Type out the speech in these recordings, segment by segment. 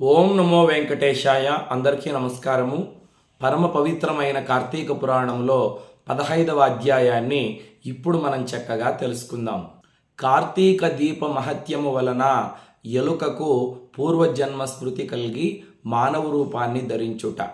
ఓం నమో వెంకటేశాయ. అందరికీ నమస్కారము. పరమ పవిత్రమైన కార్తీక పురాణంలో పదహైదవ అధ్యాయాన్ని ఇప్పుడు మనం చక్కగా తెలుసుకుందాం. కార్తీక దీప మహత్యము వలన ఎలుకకు పూర్వజన్మ స్మృతి కలిగి మానవ రూపాన్ని ధరించుట.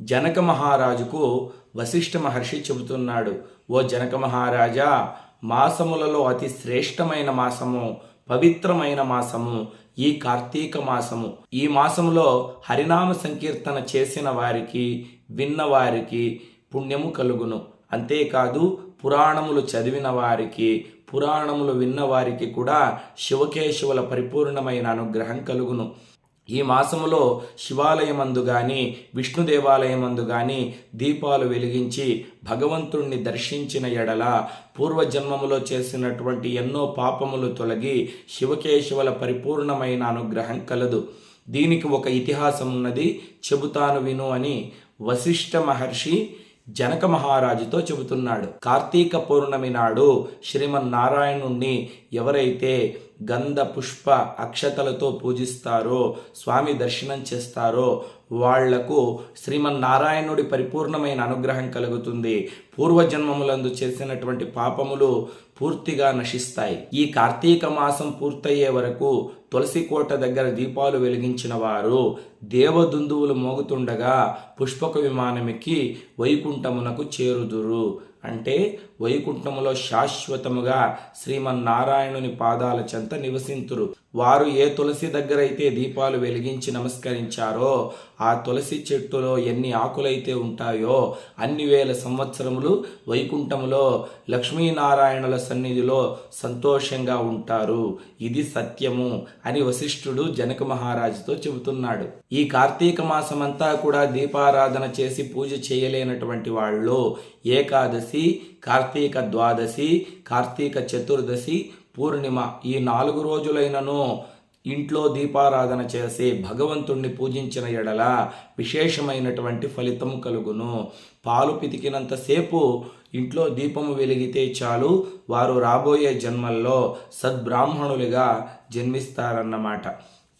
జనక మహారాజుకు వశిష్ఠ మహర్షి చెబుతున్నాడు ఓ జనక మహారాజా మాసములలో అతి శ్రేష్టమైన మాసము పవిత్రమైన మాసము ఈ కార్తీక మాసము. ఈ మాసంలో హరినామ సంకీర్తన చేసిన వారికి విన్న వారికి పుణ్యము కలుగును. అంతేకాదు పురాణములు చదివిన వారికి పురాణములు విన్న వారికి కూడా శివకేశవుల పరిపూర్ణమైన అనుగ్రహం కలుగును. ఈ మాసములో శివాలయమందు గాని విష్ణు దేవాలయమందు గాని దీపాలు వెలిగించి భగవంతుణ్ణి దర్శించిన ఎడల పూర్వజన్మములో చేసినటువంటి ఎన్నో పాపములు తొలగి శివకేశవుల పరిపూర్ణమైన అనుగ్రహం కలదు. దీనికి ఒక ఇతిహాసం ఉన్నది చెబుతాను విను అని వశిష్ఠ మహర్షి జనక మహారాజుతో చెబుతున్నాడు. కార్తీక పౌర్ణమి నాడు శ్రీమన్నారాయణుణ్ణి ఎవరైతే గంధ పుష్ప అక్షతలతో పూజిస్తారో స్వామి దర్శనం చేస్తారో వాళ్ళకు శ్రీమన్నారాయణుడి పరిపూర్ణమైన అనుగ్రహం కలుగుతుంది. పూర్వజన్మములందు చేసినటువంటి పాపములు పూర్తిగా నశిస్తాయి. ఈ కార్తీక మాసం పూర్తయ్యే వరకు తులసి కోట దగ్గర దీపాలు వెలిగించిన వారు దేవదుందువులు మోగుతుండగా పుష్పక విమానమికి వైకుంఠమునకు చేరుదురు. అంటే వైకుంఠములో శాశ్వతముగా శ్రీమన్నారాయణుని పాదాల చెంత నివసింతురు. వారు ఏ తులసి దగ్గర అయితే దీపాలు వెలిగించి నమస్కరించారో ఆ తులసి చెట్టులో ఎన్ని ఆకులైతే ఉంటాయో అన్ని వేల సంవత్సరములు వైకుంఠములో లక్ష్మీనారాయణుల సన్నిధిలో సంతోషంగా ఉంటారు. ఇది సత్యము అని వశిష్ఠుడు జనక మహారాజుతో చెబుతున్నాడు. ఈ కార్తీక మాసమంతా కూడా దీపారాధన చేసి పూజ చేయలేనటువంటి వాళ్ళు ఏకాదశి కార్తీక ద్వాదశి కార్తీక చతుర్దశి పూర్ణిమ ఈ నాలుగు రోజులైనను ఇంట్లో దీపారాధన చేసి భగవంతుణ్ణి పూజించిన ఎడల విశేషమైనటువంటి ఫలితం కలుగును. పాలు పితికినంతసేపు ఇంట్లో దీపము వెలిగితే చాలు. వారు రాబోయే జన్మల్లో సద్బ్రాహ్మణులుగా జన్మిస్తారన్నమాట.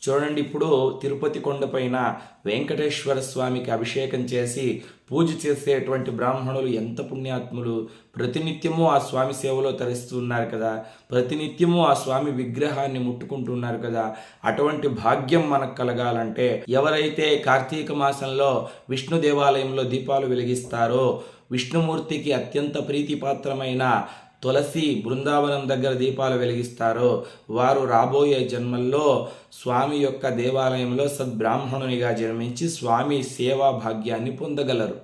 చూడండి ఇప్పుడు తిరుపతి కొండపైన వెంకటేశ్వర స్వామికి అభిషేకం చేసి పూజ చేసేటువంటి బ్రాహ్మణులు ఎంత పుణ్యాత్ములు. ప్రతినిత్యము ఆ స్వామి సేవలో తరిస్తున్నారు కదా. ప్రతినిత్యము ఆ స్వామి విగ్రహాన్ని ముట్టుకుంటున్నారు కదా. అటువంటి భాగ్యం మనకు కలగాలంటే ఎవరైతే కార్తీక మాసంలో విష్ణు దేవాలయంలో దీపాలు వెలిగిస్తారో విష్ణుమూర్తికి అత్యంత ప్రీతిపాత్రమైన తులసి బృందావనం దగ్గర దీపాలు వెలిగిస్తారో వారు రాబోయే జన్మల్లో స్వామి యొక్క దేవాలయంలో సద్బ్రాహ్మణునిగా జన్మించి స్వామి సేవా భాగ్యాన్ని పొందగలరు.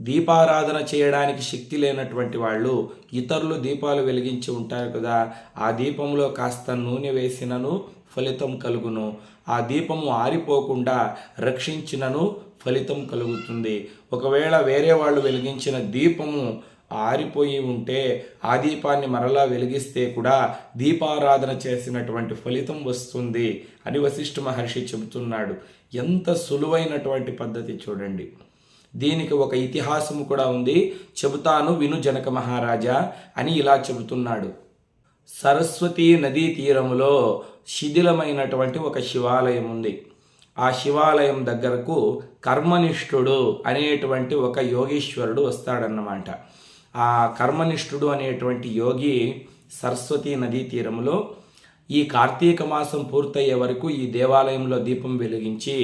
దీపారాధన చేయడానికి శక్తి లేనటువంటి వాళ్ళు ఇతరులు దీపాలు వెలిగించి ఉంటారు కదా ఆ దీపంలో కాస్త నూనె వేసినను ఫలితం కలుగును. ఆ దీపము ఆరిపోకుండా రక్షించినను ఫలితం కలుగుతుంది. ఒకవేళ వేరే వాళ్ళు వెలిగించిన దీపము ఆరిపోయి ఉంటే ఆ దీపాన్ని మరలా వెలిగిస్తే కూడా దీపారాధన చేసినటువంటి ఫలితం వస్తుంది అని వశిష్ఠ మహర్షి చెబుతున్నాడు. ఎంత సులువైనటువంటి పద్ధతి చూడండి. దీనికి ఒక ఇతిహాసం కూడా ఉంది. చెబుతాను విను జనక మహారాజా అని ఇలా చెబుతున్నాడు. సరస్వతీ నదీ తీరములో శిథిలమైనటువంటి ఒక శివాలయం ఉంది. ఆ శివాలయం దగ్గరకు కర్మనిష్ఠుడు అనేటువంటి ఒక యోగీశ్వరుడు వస్తాడన్నమాట. ఆ కర్మనిష్ఠుడు అనేటువంటి యోగి సరస్వతీ నదీ తీరంలో ఈ కార్తీక మాసం పూర్తయ్యే వరకు ఈ దేవాలయంలో దీపం వెలిగించి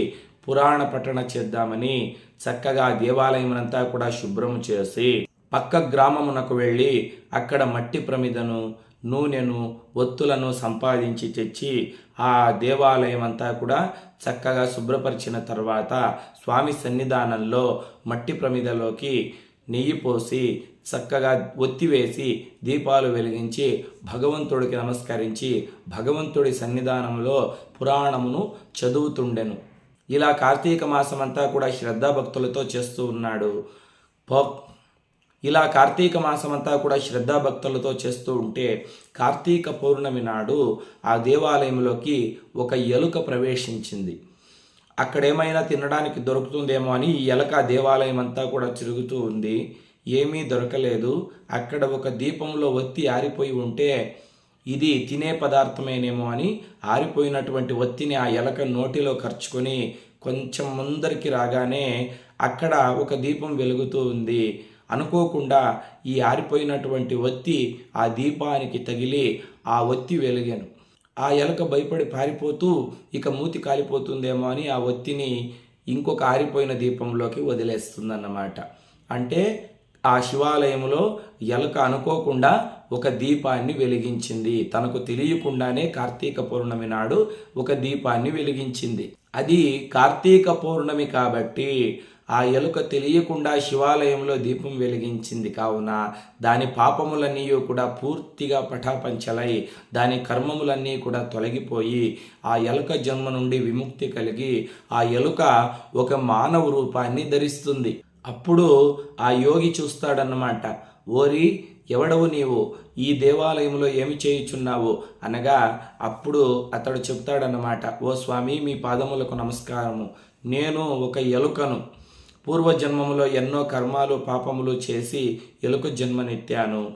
పురాణ పఠన చేద్దామని చక్కగా దేవాలయం అంతా కూడా శుభ్రం చేసి పక్క గ్రామమునకు వెళ్ళి అక్కడ మట్టి ప్రమిదను నూనెను ఒత్తులను సంపాదించి తెచ్చి ఆ దేవాలయం అంతా కూడా చక్కగా శుభ్రపరిచిన తర్వాత స్వామి సన్నిధానంలో మట్టి ప్రమిదలోకి నెయ్యి పోసి చక్కగా ఒత్తివేసి దీపాలు వెలిగించి భగవంతుడికి నమస్కరించి భగవంతుడి సన్నిధానంలో పురాణమును చదువుతుండెను. ఇలా కార్తీక మాసం అంతా కూడా శ్రద్ధాభక్తులతో చేస్తూ ఉన్నాడు. ఇలా కార్తీక మాసం అంతా కూడా శ్రద్ధాభక్తులతో చేస్తూ ఉంటే కార్తీక పౌర్ణమి నాడు ఆ దేవాలయంలోకి ఒక ఎలుక ప్రవేశించింది. అక్కడ ఏమైనా తినడానికి దొరుకుతుందేమో అని ఈ ఎలక దేవాలయం అంతా కూడా తిరుగుతూ ఉంది. ఏమీ దొరకలేదు. అక్కడ ఒక దీపంలో ఒత్తి ఆరిపోయి ఉంటే ఇది తినే పదార్థమేనేమో అని ఆరిపోయినటువంటి ఒత్తిని ఆ ఎలక నోటిలో ఖర్చుకొని కొంచెం ముందరికి రాగానే అక్కడ ఒక దీపం వెలుగుతూ ఉంది. అనుకోకుండా ఈ ఆరిపోయినటువంటి ఒత్తి ఆ దీపానికి తగిలి ఆ ఒత్తి వెలిగాను. ఆ ఎలక భయపడి పారిపోతూ ఇక మూతి కాలిపోతుందేమో అని ఆ ఒత్తిని ఇంకొక ఆరిపోయిన దీపంలోకి వదిలేస్తుందన్నమాట. అంటే ఆ శివాలయంలో ఎలక అనుకోకుండా ఒక దీపాన్ని వెలిగించింది. తనకు తెలియకుండానే కార్తీక పౌర్ణమి నాడు ఒక దీపాన్ని వెలిగించింది. అది కార్తీక పౌర్ణమి కాబట్టి ఆ ఎలుక తెలియకుండా శివాలయంలో దీపం వెలిగించింది కావున దాని పాపములన్నీ కూడా పూర్తిగా పటాపంచలై దాని కర్మములన్నీ కూడా తొలగిపోయి ఆ ఎలుక జన్మ నుండి విముక్తి కలిగి ఆ ఎలుక ఒక మానవ రూపాన్ని ధరిస్తుంది. అప్పుడు ఆ యోగి చూస్తాడన్నమాట ఓరి ఎవడవు నీవు? ఈ దేవాలయంలో ఏమి చేయుచున్నావు? అనగా అప్పుడు అతడు చెప్తాడన్నమాట ఓ స్వామి మీ పాదములకు నమస్కారము. నేను ఒక ఎలుకను పూర్వజన్మములో ఎన్నో కర్మాలు పాపములు చేసి ఎలుక జన్మనెత్తాను.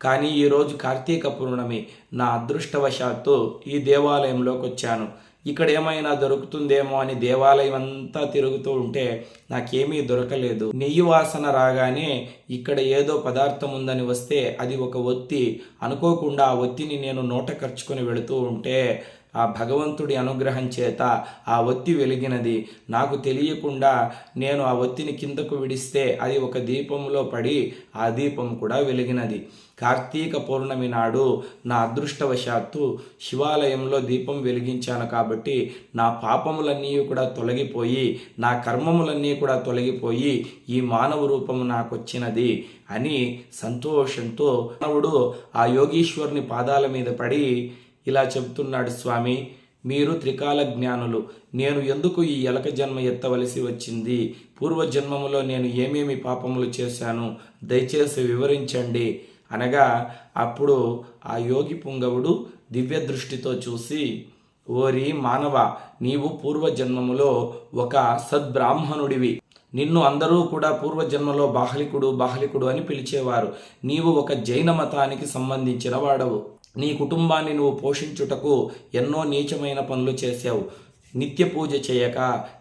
కానీ ఈరోజు కార్తీక పూర్ణమి నా అదృష్టవశాత్తు ఈ దేవాలయంలోకి వచ్చాను ఇక్కడ ఏమైనా దొరుకుతుందేమో అని దేవాలయం అంతా తిరుగుతూ ఉంటే నాకేమీ దొరకలేదు. నెయ్యి వాసన రాగానే ఇక్కడ ఏదో పదార్థం ఉందని వస్తే అది ఒక ఒత్తి. అనుకోకుండా ఆ ఒత్తిని నేను నోట ఖర్చుకొని వెళుతూ ఉంటే ఆ భగవంతుడి అనుగ్రహం చేత ఆ ఒత్తి వెలిగినది. నాకు తెలియకుండా నేను ఆ ఒత్తిని కిందకు విడిస్తే అది ఒక దీపంలో పడి ఆ దీపం కూడా వెలిగినది. కార్తీక పౌర్ణమి నాడు నా అదృష్టవశాత్తు శివాలయంలో దీపం వెలిగించాను కాబట్టి నా పాపములన్నీ కూడా తొలగిపోయి నా కర్మములన్నీ కూడా తొలగిపోయి ఈ మానవ రూపము నాకు వచ్చినది అని సంతోషంతో మానవుడు ఆ యోగీశ్వరుని పాదాల మీద పడి ఇలా చెబుతున్నాడు స్వామి మీరు త్రికాల జ్ఞానులు. నేను ఎందుకు ఈ ఎలక జన్మ ఎత్తవలసి వచ్చింది? పూర్వజన్మములో నేను ఏమేమి పాపములు చేశాను? దయచేసి వివరించండి. అనగా అప్పుడు ఆ యోగి పుంగవుడు దివ్య దృష్టితో చూసి ఓరి మానవ నీవు పూర్వజన్మములో ఒక సద్బ్రాహ్మణుడివి. నిన్ను అందరూ కూడా పూర్వజన్మలో బాహలికుడు బాహలికుడు అని పిలిచేవారు. నీవు ఒక జైన మతానికి సంబంధించిన వాడవు. నీ కుటుంబాన్ని నువ్వు పోషించుటకు ఎన్నో నీచమైన పనులు చేసావు నిత్య పూజ చేయక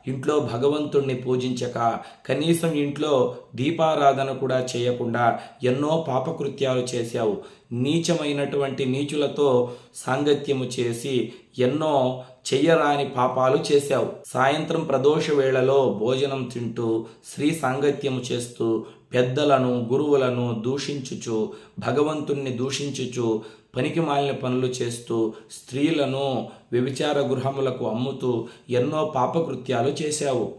ఇంట్లో భగవంతుణ్ణి పూజించక కనీసం ఇంట్లో దీపారాధన కూడా చేయకుండా ఎన్నో పాపకృత్యాలు చేశావు. నీచమైనటువంటి నీచులతో సాంగత్యము చేసి ఎన్నో చెయ్యరాని పాపాలు చేశావు. సాయంత్రం ప్రదోష వేళలో భోజనం తింటూ స్త్రీ సాంగత్యము చేస్తూ పెద్దలను గురువులను దూషించుచు భగవంతుణ్ణి దూషించుచు పనికి మాలిన పనులు చేస్తూ స్త్రీలను వ్యభిచార గృహములకు అమ్ముతూ ఎన్నో పాపకృత్యాలు చేశావు.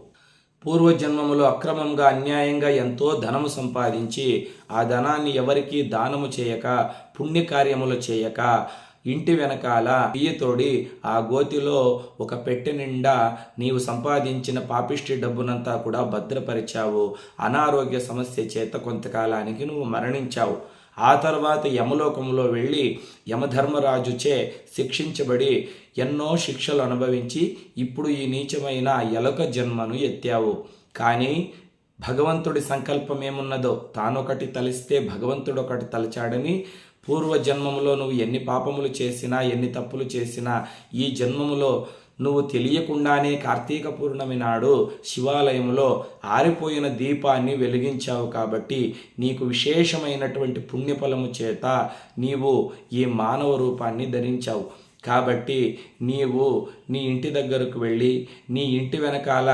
పూర్వజన్మములో అక్రమంగా అన్యాయంగా ఎంతో ధనము సంపాదించి ఆ ధనాన్ని ఎవరికీ దానము చేయక పుణ్యకార్యములు చేయక ఇంటి వెనకాల బియ్యతోడి ఆ గోతిలో ఒక పెట్టె నిండా నీవు సంపాదించిన పాపిష్టి డబ్బునంతా కూడా భద్రపరిచావు. అనారోగ్య సమస్య చేత కొంతకాలానికి నువ్వు మరణించావు. ఆ తర్వాత యమలోకంలో వెళ్ళి యమధర్మరాజుచే శిక్షించబడి ఎన్నో శిక్షలు అనుభవించి ఇప్పుడు ఈ నీచమైన ఎలక జన్మను ఎత్తావు. కానీ భగవంతుడి సంకల్పం ఏమున్నదో తానొకటి తలిస్తే భగవంతుడు ఒకటి తలచాడని పూర్వ జన్మములో నువ్వు ఎన్ని పాపములు చేసినా ఎన్ని తప్పులు చేసినా ఈ జన్మములో నువ్వు తెలియకుండానే కార్తీక పూర్ణమి నాడు శివాలయంలో ఆరిపోయిన దీపాన్ని వెలిగించావు కాబట్టి నీకు విశేషమైనటువంటి పుణ్యఫలము చేత నీవు ఈ మానవ రూపాన్ని ధరించావు. కాబట్టి నీవు నీ ఇంటి దగ్గరకు వెళ్ళి నీ ఇంటి వెనకాల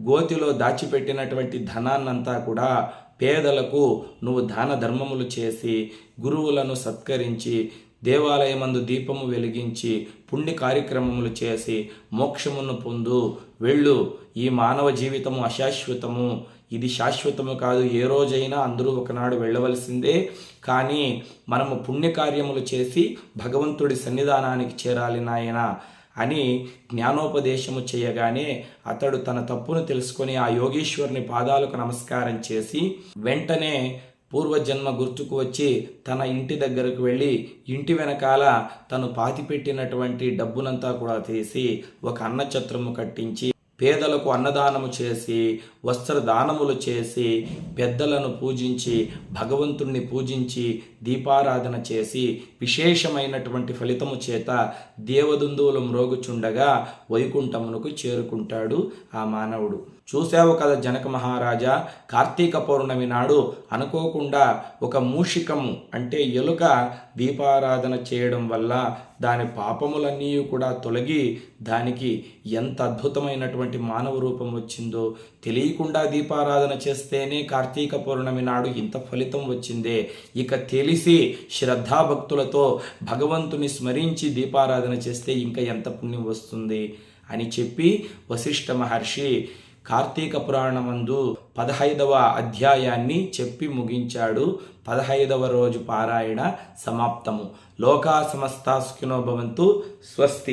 గోతిలో దాచిపెట్టినటువంటి ధనాన్నంతా కూడా పేదలకు నువ్వు దాన ధర్మములు చేసి గురువులను సత్కరించి దేవాలయమందు దీపము వెలిగించి పుణ్య కార్యక్రమములు చేసి మోక్షమును పొందు. వెళ్ళు. ఈ మానవ జీవితము అశాశ్వతము. ఇది శాశ్వతము కాదు. ఏ రోజైనా అందరూ ఒకనాడు వెళ్ళవలసిందే. కానీ మనము పుణ్యకార్యములు చేసి భగవంతుడి సన్నిధానానికి చేరాలి నాయన అని జ్ఞానోపదేశము చేయగానే అతడు తన తప్పును తెలుసుకొని ఆ యోగేశ్వరుని పాదాలకు నమస్కారం చేసి వెంటనే పూర్వజన్మ గుర్తుకు వచ్చి తన ఇంటి దగ్గరకు వెళ్ళి ఇంటి వెనకాల తను పాతిపెట్టినటువంటి డబ్బునంతా కూడా తీసి ఒక అన్నఛత్రము కట్టించి పేదలకు అన్నదానము చేసి వస్త్రదానములు చేసి పెద్దలను పూజించి భగవంతుణ్ణి పూజించి దీపారాధన చేసి విశేషమైనటువంటి ఫలితము చేత దేవదుందువులు మ్రోగుచుండగా వైకుంఠమునకు చేరుకుంటాడు ఆ మానవుడు. చూసావు కదా జనక మహారాజా? కార్తీక పౌర్ణమి నాడు అనుకోకుండా ఒక మూషికము అంటే ఎలుక దీపారాధన చేయడం వల్ల దాని పాపములన్నీ కూడా తొలగి దానికి ఎంత అద్భుతమైనటువంటి మానవ రూపం వచ్చిందో. తెలియకుండా దీపారాధన చేస్తేనే కార్తీక పౌర్ణమి నాడు ఇంత ఫలితం వచ్చిందే. ఇక తెలిసి శ్రద్ధాభక్తులతో భగవంతుని స్మరించి దీపారాధన చేస్తే ఇంకా ఎంత పుణ్యం వస్తుంది అని చెప్పి వశిష్ఠ మహర్షి కార్తీక పురాణమందు పదహైదవ అధ్యాయాన్ని చెప్పి ముగించాడు. పదహైదవ రోజు పారాయణ సమాప్తము. లోకా సమస్తాస్కినోభవంతు భవంతు స్వస్తి.